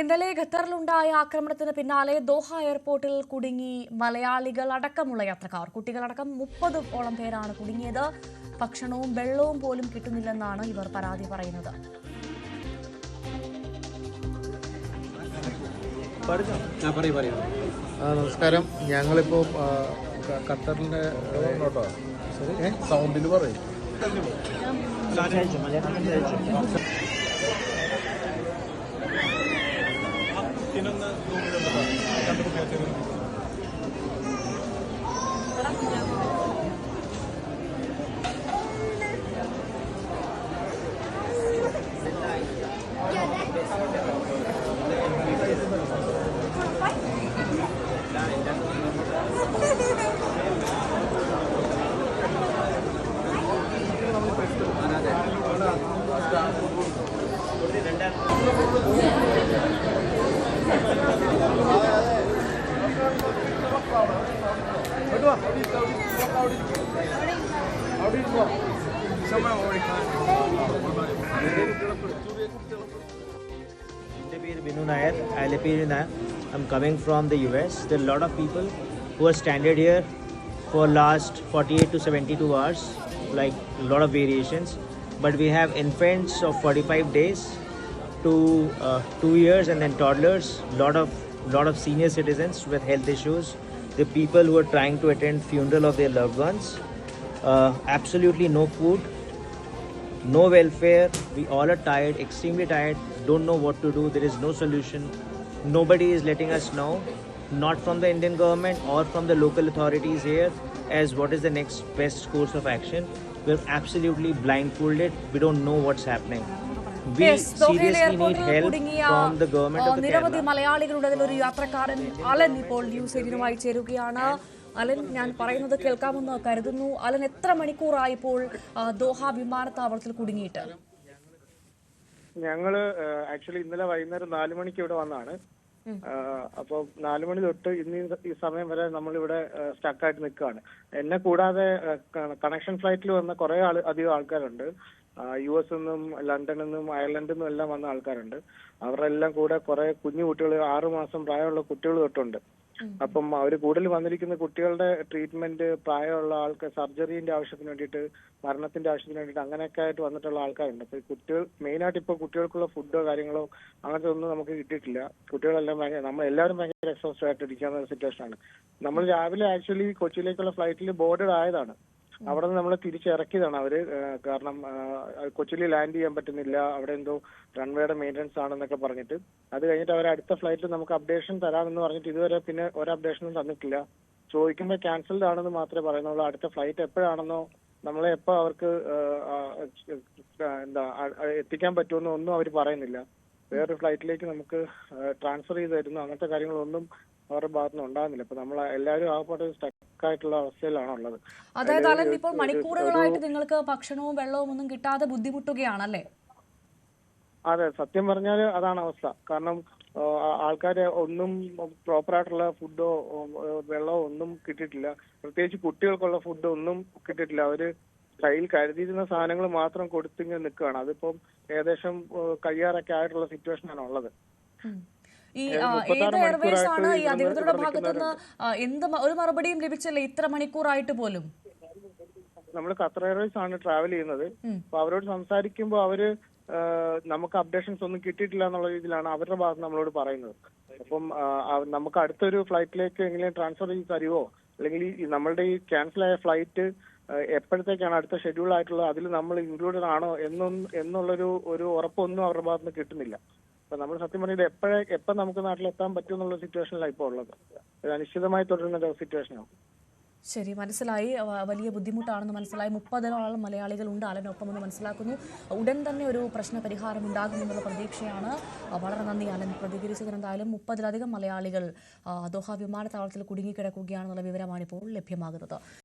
ഇന്നലെ ഖത്തറിലുണ്ടായ ആക്രമണത്തിന് പിന്നാലെ ദോഹ എയർപോർട്ടിൽ കുടുങ്ങി മലയാളികൾ അടക്കമുള്ള യാത്രക്കാർ. കുട്ടികളടക്കം മുപ്പത് ഓളം പേരാണ് കുടുങ്ങിയത്. ഭക്ഷണവും വെള്ളവും പോലും കിട്ടുന്നില്ലെന്നാണ് ഇവർ പരാതി പറയുന്നത്. നമസ്കാരം. ഞങ്ങളിപ്പോ ഖത്തറിന്റെ സൗണ്ടിൽ പറയും. എൻ്റെ പേര് Binu Nair ആലപ്പേരി I'm coming from the US. There are a lot of people who are stranded here for last 48 to 72 hours, like a lot of variations. But we have infants of 45 days to uh, two years, and then toddlers. Lot of lot of senior citizens with health issues. The people who are trying to attend funeral of their loved ones uh, absolutely no food no welfare we all are tired extremely tired don't know what to do there is no solution nobody is letting us know not from the indian government or from the local authorities here as what is the next best course of action we're absolutely blindfolded we don't know what's happening we Yes, ദോഹയിലെ seriously need എയർപോർട്ടിൽ help കുടുങ്ങിയ from the government ആ, of the നിരവധി Kerala. മലയാളികളുടെ ഒരു യാത്രക്കാരൻ Allen ഇപ്പോൾ news എയ്റ്റീനുമായി ചേരുകയാണ് Allen ഞാൻ പറയുന്നത് കേൾക്കാമെന്ന് കരുതുന്നു. അലൻ എത്ര മണിക്കൂറായിപ്പോൾ ദോഹ വിമാനത്താവളത്തിൽ കുടുങ്ങിയിട്ട്? ഞങ്ങൾ ആക്ച്വലി ഇന്നലെ വൈകുന്നേരം നാലു മണിക്ക് ഇവിടെ വന്നാണ്. അപ്പോൾ നാലു മണി തൊട്ട് ഇന്ന് ഈ- സമയം വരെ നമ്മളിവിടെ സ്റ്റക്കായിട്ട് നിൽക്കുകയാണ്. എന്നെ കൂടാതെ കണക്ഷൻ ഫ്ലൈറ്റിൽ വന്ന കുറെ ആൾ അധികം ആൾക്കാരുണ്ട്. യു എസ് നിന്നും ലണ്ടനിൽ നിന്നും അയർലൻഡിൽ നിന്നും എല്ലാം വന്ന ആൾക്കാരുണ്ട്. അവരെല്ലാം കൂടെ കുറെ കുഞ്ഞു കുട്ടികൾ ആറു മാസം പ്രായമുള്ള കുട്ടികൾ തൊട്ടുണ്ട്. അപ്പം അവർ കൂടുതൽ വന്നിരിക്കുന്ന കുട്ടികളുടെ ട്രീറ്റ്മെന്റ് പ്രായമുള്ള ആൾക്ക് സർജറിന്റെ ആവശ്യത്തിന് വേണ്ടിയിട്ട് മരണത്തിന്റെ ആവശ്യത്തിന് വേണ്ടിയിട്ട് അങ്ങനെയൊക്കെ ആയിട്ട് വന്നിട്ടുള്ള ആൾക്കാരുണ്ട്. അപ്പൊ കുട്ടികൾ മെയിൻ ആയിട്ട് ഇപ്പൊ കുട്ടികൾക്കുള്ള ഫുഡോ കാര്യങ്ങളോ അങ്ങനത്തെ ഒന്നും നമുക്ക് കിട്ടിയിട്ടില്ല. കുട്ടികളെല്ലാം ഭയങ്കര നമ്മൾ എല്ലാവരും ഭയങ്കര എക്സോസ്റ്റ് ആയിട്ട് ഇരിക്കുന്ന സിറ്റുവേഷൻ ആണ്. നമ്മൾ രാവിലെ ആക്ച്വലി കൊച്ചിയിലേക്കുള്ള ഫ്ലൈറ്റിൽ ബോർഡഡ് ആയതാണ്. അവിടെ നിന്ന് നമ്മൾ തിരിച്ചിറക്കിയതാണ്. അവർ കാരണം കൊച്ചിയിൽ ലാൻഡ് ചെയ്യാൻ പറ്റുന്നില്ല. അവിടെ എന്തോ റൺവേയുടെ മെയിന്റനൻസ് ആണെന്നൊക്കെ പറഞ്ഞിട്ട്. അത് കഴിഞ്ഞിട്ട് അവർ അടുത്ത ഫ്ലൈറ്റിൽ നമുക്ക് അപ്ഡേഷൻ തരാമെന്ന് പറഞ്ഞിട്ട് ഇതുവരെ പിന്നെ ഒരു അപ്ഡേഷനും തന്നിട്ടില്ല. ചോദിക്കുമ്പോൾ ക്യാൻസൽഡ് ആണെന്ന് മാത്രമേ പറയുന്നുള്ളൂ. അടുത്ത ഫ്ലൈറ്റ് എപ്പോഴാണെന്നോ നമ്മളെ എപ്പോ അവർക്ക് എന്താ എത്തിക്കാൻ പറ്റുമെന്നോ ഒന്നും അവർ പറയുന്നില്ല. വേറൊരു ഫ്ലൈറ്റിലേക്ക് നമുക്ക് ട്രാൻസ്ഫർ ചെയ്ത് തരുന്നു. അങ്ങനത്തെ കാര്യങ്ങളൊന്നും അവരുടെ ഭാഗത്തുനിന്ന് ഉണ്ടാകുന്നില്ല. അപ്പൊ നമ്മൾ എല്ലാവരും ആകപ്പാട്ട് സ്റ്റക്ക് ആയിട്ടുള്ള അവസ്ഥയിലാണ് ഉള്ളത്. അതായത് അലൻ ഇപ്പോൾ മണിക്കൂറുകളായിട്ട് നിങ്ങൾക്ക് ഭക്ഷണവും വെള്ളവും ഒന്നും കിട്ടാതെ ബുദ്ധിമുട്ടുകയാണല്ലേ? അതെ സത്യം പറഞ്ഞാൽ അതാണ് അവസ്ഥ. കാരണം ആൾക്കാരെ ഒന്നും പ്രോപ്പർ ആയിട്ടുള്ള ഫുഡോ വെള്ളമോ ഒന്നും കിട്ടിയിട്ടില്ല. പ്രത്യേകിച്ച് കുട്ടികൾക്കുള്ള ഫുഡ് ഒന്നും കിട്ടിയിട്ടില്ല. അവർ കയ്യിൽ കരുതിയിരുന്ന സാധനങ്ങൾ മാത്രം കൊടുത്തിങ്ങനെ നിൽക്കുകയാണ്. അതിപ്പം ഏകദേശം കയ്യാറൊക്കെ കഴിയാറൊക്കെ ആയിട്ടുള്ള സിറ്റുവേഷൻ ആണ് ഉള്ളത്. ഈ ഏത് എയർവേസ് ആണ് ഈ അധികൃതരുടെ ഭാഗത്തുനിന്ന് എന്ത് ഒരു മറുപടിയും ലഭിച്ചില്ല ഇത്ര മണിക്കൂറായിട്ട് പോലും? നമ്മൾ ഖത്തർ എയർവേസ് ആണ് ട്രാവൽ ചെയ്യുന്നത്. അപ്പൊ അവരോട് സംസാരിക്കുമ്പോൾ അവർ നമുക്ക് അപ്ഡേഷൻസ് ഒന്നും കിട്ടിയിട്ടില്ല എന്നുള്ള രീതിയിലാണ് അവരുടെ ഭാഗത്ത് നമ്മളോട് പറയുന്നത്. അപ്പം നമുക്ക് അടുത്തൊരു ഫ്ലൈറ്റിലേക്ക് എങ്കിലും ട്രാൻസ്ഫർ ചെയ്ത് തരുമോ അല്ലെങ്കിൽ ഈ നമ്മളുടെ ഈ ക്യാൻസൽ ആയ ഫ്ലൈറ്റ് എപ്പോഴത്തേക്കാണ് അടുത്ത ഷെഡ്യൂൾ ആയിട്ടുള്ളത്? അതിൽ നമ്മൾ ഇൻക്ലൂഡഡ് ആണോ എന്നൊന്നും എന്നുള്ളൊരു ഒരു ഉറപ്പൊന്നും അവരുടെ ഭാഗത്ത് നിന്ന് കിട്ടുന്നില്ല. അപ്പൊ നമ്മൾ സത്യം പറഞ്ഞത് എപ്പോഴേ എപ്പോൾ നമുക്ക് നാട്ടിലെത്താൻ പറ്റും എന്നുള്ള സിറ്റുവേഷനിലാണ് ഇപ്പോൾ ഉള്ളത്. ഒരു അനിശ്ചിതമായി തുടരുന്ന ഒരു സിറ്റുവേഷനാണ്. ശരി മനസ്സിലായി. വലിയ ബുദ്ധിമുട്ടാണെന്ന് മനസ്സിലായി. മുപ്പതിനോളം മലയാളികൾ ഉണ്ട് അലനൊപ്പം എന്ന് മനസ്സിലാക്കുന്നു. ഉടൻ തന്നെ ഒരു പ്രശ്ന പരിഹാരം ഉണ്ടാകുമെന്നുള്ള പ്രതീക്ഷയാണ്. വളരെ നന്ദി അലൻ. പ്രതികരിച്ചതിനെന്തായാലും മുപ്പതിലധികം മലയാളികൾ ദോഹ വിമാനത്താവളത്തിൽ കുടുങ്ങിക്കിടക്കുകയാണെന്നുള്ള വിവരമാണ് ഇപ്പോൾ ലഭ്യമാകുന്നത്.